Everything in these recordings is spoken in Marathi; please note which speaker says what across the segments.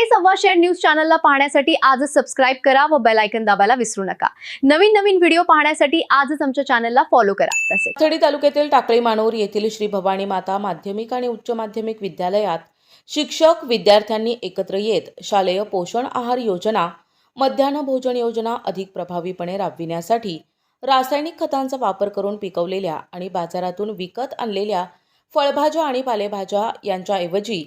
Speaker 1: हे सव्वा शेअर न्यूज चॅनलला पाहण्यासाठी आजच सबस्क्राईब करा व बेल आयकन दाबायला विसरू नका. नवीन नवीन व्हिडिओ पाहण्यासाठी आजच आमच्या चॅनलला फॉलो करा. तसेच
Speaker 2: थडी तालुक्यातील टाकळी मानोर येथील श्री भवानी माता माध्यमिक आणि उच्च माध्यमिक विद्यालयात शिक्षक विद्यार्थ्यांनी एकत्र येत शालेय पोषण आहार योजना मध्यान्ह भोजन योजना अधिक प्रभावीपणे राबविण्यासाठी रासायनिक खतांचा वापर करून पिकवलेल्या आणि बाजारातून विकत आणलेल्या फळभाज्या आणि पालेभाज्या यांच्याऐवजी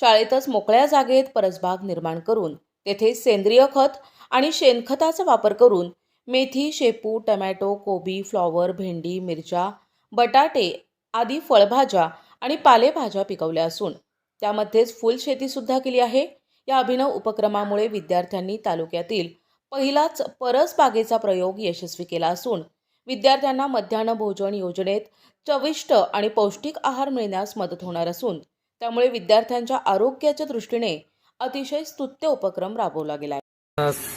Speaker 2: शाळेतच मोकळ्या जागेत परसबाग निर्माण करून तेथे सेंद्रिय खत आणि शेणखताचा वापर करून मेथी शेपू टमॅटो कोबी फ्लॉवर भेंडी मिरच्या बटाटे आदी फळभाज्या आणि पालेभाज्या पिकवल्या असून त्यामध्येच फुलशेतीसुद्धा केली आहे. या अभिनव उपक्रमामुळे विद्यार्थ्यांनी तालुक्यातील पहिलाच परसबागेचा प्रयोग यशस्वी केला असून विद्यार्थ्यांना मध्यान्ह भोजन योजनेत चविष्ट आणि पौष्टिक आहार मिळण्यास मदत होणार असून त्यामुळे विद्यार्थ्यांच्या आरोग्याच्या दृष्टीने अतिशय स्तुत्य उपक्रम राबवला गेला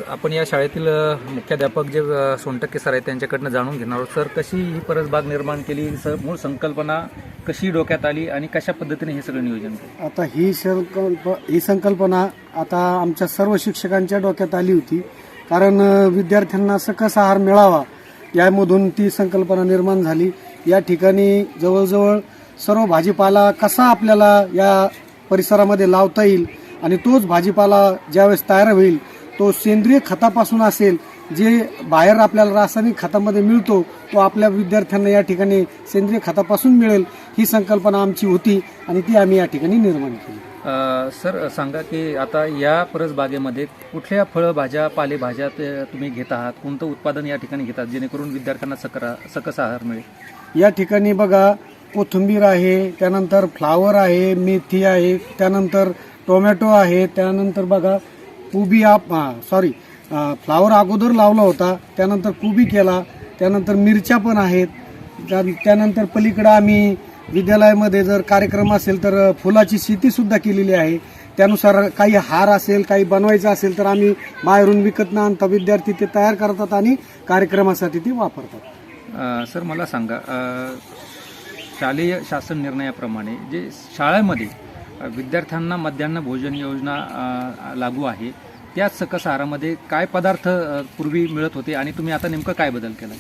Speaker 3: आपण या शाळेतील मुख्याध्यापक जे सोनटक्के सर आहेत त्यांच्याकडनं जाणून घेणार आहोत. सर कशी ही परसबाग निर्माण केली? स मूळ संकल्पना कशी डोक्यात आली? आणि कशा पद्धतीने हे सगळं नियोजन केलं?
Speaker 4: आता ही संकल्प ही संकल्पना आता आमच्या सर्व शिक्षकांच्या डोक्यात आली होती. कारण विद्यार्थ्यांना सकस आहार मिळावा यामधून ती संकल्पना निर्माण झाली. या ठिकाणी जवळजवळ सर्व भाजीपाला कसा आपल्याला या परिसरामध्ये लावता येईल आणि तोच भाजीपाला ज्यावेळेस तयार होईल तो सेंद्रिय खतापासून असेल जे बाहेर आपल्याला रासायनिक खतामध्ये मिळतो तो आपल्या विद्यार्थ्यांना या ठिकाणी सेंद्रिय खतापासून मिळेल ही संकल्पना आमची होती आणि ती आम्ही या ठिकाणी निर्माण केली.
Speaker 3: सर सांगा की आता या परसबागेमध्ये कुठल्या फळभाज्या पालेभाज्या ते तुम्ही घेत आहात? कोणतं उत्पादन या ठिकाणी घेतात जेणेकरून विद्यार्थ्यांना सकरा सकस आहार मिळेल?
Speaker 4: या ठिकाणी बघा कोथिंबीर आहे त्यानंतर फ्लावर आहे मेथी आहे त्यानंतर टोमॅटो आहे त्यानंतर बघा कुबी आप सॉरी फ्लावर अगोदर लावला होता त्यानंतर कुबी केला त्यानंतर मिरच्या पण आहेत. त्या- त्यानंतर पलीकडं आम्ही विद्यालयामध्ये जर कार्यक्रम असेल तर फुलाची शेतीसुद्धा केलेली आहे. त्यानुसार काही हार असेल काही बनवायचं असेल तर आम्ही बाहेरून विकत न आणता विद्यार्थी ते तयार करतात आणि कार्यक्रमासाठी ते वापरतात.
Speaker 3: सर मला सांगा शालेय शासन निर्णयाप्रमाणे जे शाळेमध्ये विद्यार्थ्यांना मध्यान्ह भोजन योजना लागू आहे त्या सकस आहारामध्ये काय पदार्थ पूर्वी मिळत होते आणि तुम्ही आता नेमकं काय बदल केला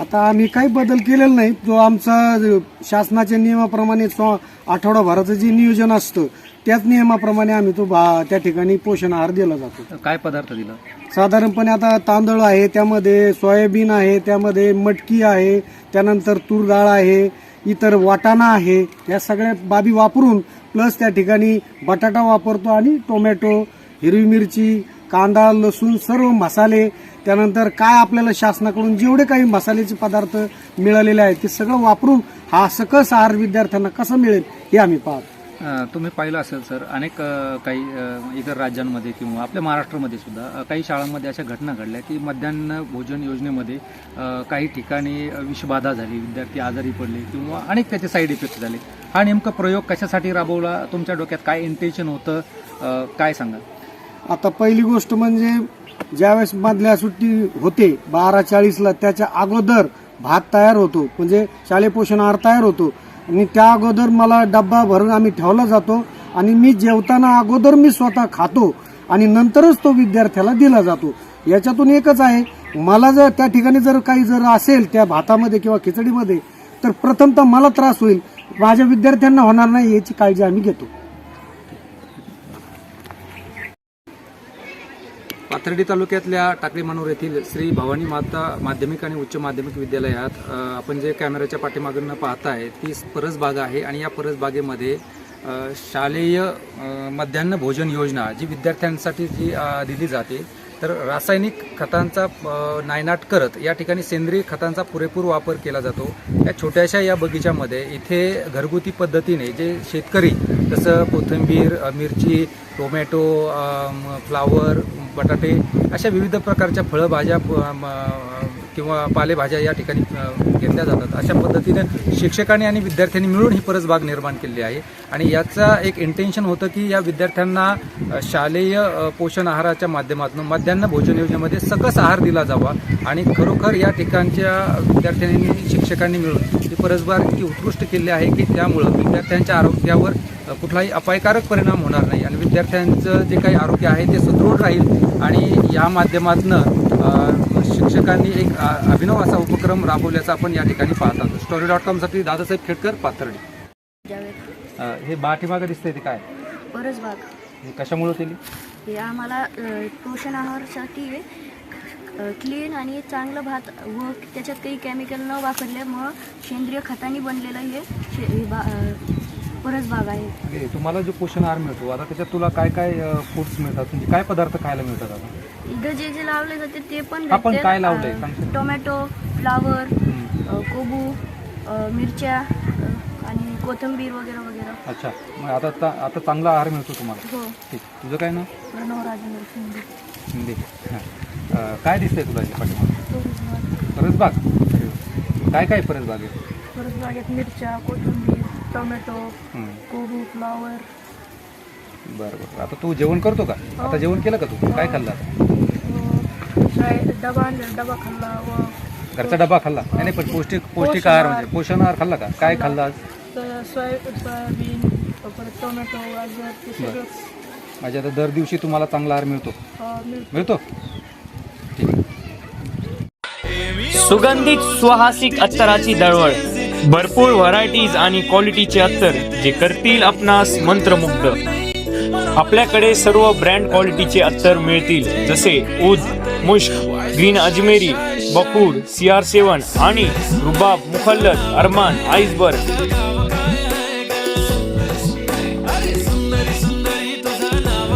Speaker 4: आता आम्ही काही बदल केलेला नाही. जो आमचा शासनाच्या नियमाप्रमाणे आठवडाभराचं जे नियोजन असतं त्याच नियमाप्रमाणे आम्ही तो भा- त्या ठिकाणी पोषण आहार दिला जातो.
Speaker 3: काय पदार्थ दिला?
Speaker 4: साधारणपणे आता तांदूळ आहे त्यामध्ये सोयाबीन आहे त्यामध्ये मटकी आहे त्यानंतर तूर डाळ आहे इतर वाटाणा आहे या सगळ्या बाबी वापरून प्लस त्या ठिकाणी बटाटा वापरतो आणि टोमॅटो हिरवी मिरची कांदा लसूण सर्व मसाले. त्यानंतर काय आपल्याला शासनाकडून जेवढे काही मसाल्याचे पदार्थ मिळालेले आहेत ते सगळं वापरून हा सकस आहार विद्यार्थ्यांना कसा मिळेल हे आम्ही पाहतो.
Speaker 3: तुम्ही पाहिलं असेल सर अनेक काही इतर राज्यांमध्ये किंवा आपल्या महाराष्ट्रामध्ये सुद्धा काही शाळांमध्ये अशा घटना घडल्या की मध्यान्ह भोजन योजनेमध्ये काही ठिकाणी विषबाधा झाली विद्यार्थी आजारी पडले किंवा अनेक त्याचे साईड इफेक्ट झाले. हा नेमका प्रयोग कशासाठी राबवला? तुमच्या डोक्यात काय इंटेन्शन होतं? काय सांगा
Speaker 4: आता पहिली गोष्ट म्हणजे ज्यावेळेस मधल्या सुट्टी होते बारा चाळीसला त्याच्या अगोदर भात तयार होतो. म्हणजे शालेय पोषण आहार तयार होतो. आणि त्या अगोदर मला डब्बा भरून आम्ही ठेवला जातो आणि मी जेवताना अगोदर मी स्वतः खातो आणि नंतरच तो विद्यार्थ्याला दिला जातो. याच्यातून एकच आहे मला जर त्या ठिकाणी जर काही जर असेल त्या भातामध्ये किंवा खिचडीमध्ये तर प्रथमतः मला त्रास होईल. माझ्या विद्यार्थ्यांना होणार नाही याची काळजी आम्ही घेतो.
Speaker 3: पाथर्डी तालुक्यातल्या टाकळी मानूर येथील श्री भवानी माता माध्यमिक आणि उच्च माध्यमिक विद्यालयात आपण जे कॅमेऱ्याच्या पाठीमागून पाहताय ती परसबाग आहे आणि या परसबागेमध्ये शालेय मध्यान्न मध्यान्ह भोजन योजना जी विद्यार्थ्यांसाठी जी दिली जाते तर रासायनिक खतांचा नायनाट करत या ठिकाणी सेंद्रिय खतांचा पुरेपूर वापर केला जातो. या छोट्याशा या बगीच्यामध्ये इथे घरगुती पद्धतीने जे शेतकरी जसं कोथिंबीर मिरची टोमॅटो फ्लावर बटाटे अशा विविध प्रकारच्या फळभाज्या प- किंवा पालेभाज्या या ठिकाणी घेतल्या जातात. अशा पद्धतीने शिक्षकांनी आणि विद्यार्थ्यांनी मिळून ही परसबाग निर्माण केलेली आहे. आणि याचा एक इंटेन्शन होतं की या विद्यार्थ्यांना शालेय पोषण आहाराच्या माध्यमातून मध्यान्ह भोजन योजनेमध्ये सकस आहार दिला जावा. आणि खरोखर या ठिकाणच्या विद्यार्थ्यांनी शिक्षकांनी मिळून ही परसबाग इतकी उत्कृष्ट केली आहे की त्यामुळं विद्यार्थ्यांच्या आरोग्यावर कुठलाही अपायकारक परिणाम होणार नाही. आणि विद्यार्थ्यांचं जे काही आरोग्य आहे ते सुदृढ राहील. आणि या माध्यमातून शिक्षकांनी एक अभिनव असा उपक्रम राबवल्याचा आपण या ठिकाणी पाहत आहोत. स्टोरी डॉट कॉमसाठी दादासाहेब खेडकर पाथर्डी. हे पाठीमागं दिसतंय ते काय?
Speaker 5: परसबाग
Speaker 3: हे कशामुळे केली?
Speaker 5: हे आम्हाला पोषण आहारासाठी क्लीन आणि चांगलं भात व त्याच्यात काही केमिकल न वापरल्यामुळं सेंद्रिय खताने बनलेलं हे शे- बा- अ, परसबाग आहे.
Speaker 3: तुम्हाला जो पोषण आहार मिळतो आता त्याच्यात तुला काय काय फूड्स मिळतात? म्हणजे काय पदार्थ खायला मिळतात आता?
Speaker 5: इथं जे जे लावले जाते ते पण
Speaker 3: आपण
Speaker 5: भेटते.
Speaker 3: काय लावलंय?
Speaker 5: अ,
Speaker 3: सांगशील?
Speaker 5: टोमॅटो फ्लावर
Speaker 3: हम्म.
Speaker 5: अ, कोबू अ, मिरच्या अ, आणि कोथिंबीर वगैरे वगैरे.
Speaker 3: अच्छा. मग आता चा- आता चांगला आहार मिळतो तुम्हाला?
Speaker 5: हो.
Speaker 3: ठीक. तुझं काय ना
Speaker 5: प्रणव राजेंद्र शिंदे.
Speaker 3: हां. अ, काय दिसतंय तुला इथे पाठीमागे?
Speaker 5: परसबाग
Speaker 3: परसबाग अरे वा. काय काय परसबाग आहे?
Speaker 5: परसबागेत मिरच्या कोथिंबीर टोमॅटो. कोबू फ्लावर.
Speaker 3: बरं बरं. आता तू जेवण करतो का? आता जेवण केलं का तू? काय खाल्लं आता?
Speaker 5: डबा डबा खाल्ला व
Speaker 3: घरचा डबा खाल्ला? नाही नाही, पण पौष्टिक पौष्टिक आहार म्हणजे पोषण आहार खाल्ला का? काय खाल्ला. आज?
Speaker 5: सोया सोयाबीन परत टोमॅटो गाजर ते सगळंच.
Speaker 3: माझ्या आता दर दिवशी तुम्हाला चांगला आहार मिळतो.
Speaker 5: अं, मिळतं.
Speaker 6: सुगंधित सुहासिक अत्तराची दळवळ. भरपूर व्हरायटीज आणि क्वालिटीचे अत्तर जे करतील आपणास मंत्रमुग्ध. आपल्याकडे सर्व ब्रँड क्वालिटीचे अत्तर मिळतील जसे उद मुश्क ग्रीन अजमेरी बकूर सी आर सेवन आणि रुबाब मुखल्लत अरमान आईसबर्ग.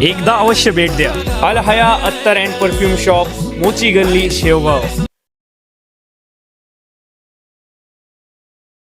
Speaker 6: एकदा अवश्य भेट द्या. अल हया अत्तर अँड परफ्यूम शॉप मोची गल्ली शेवगाव.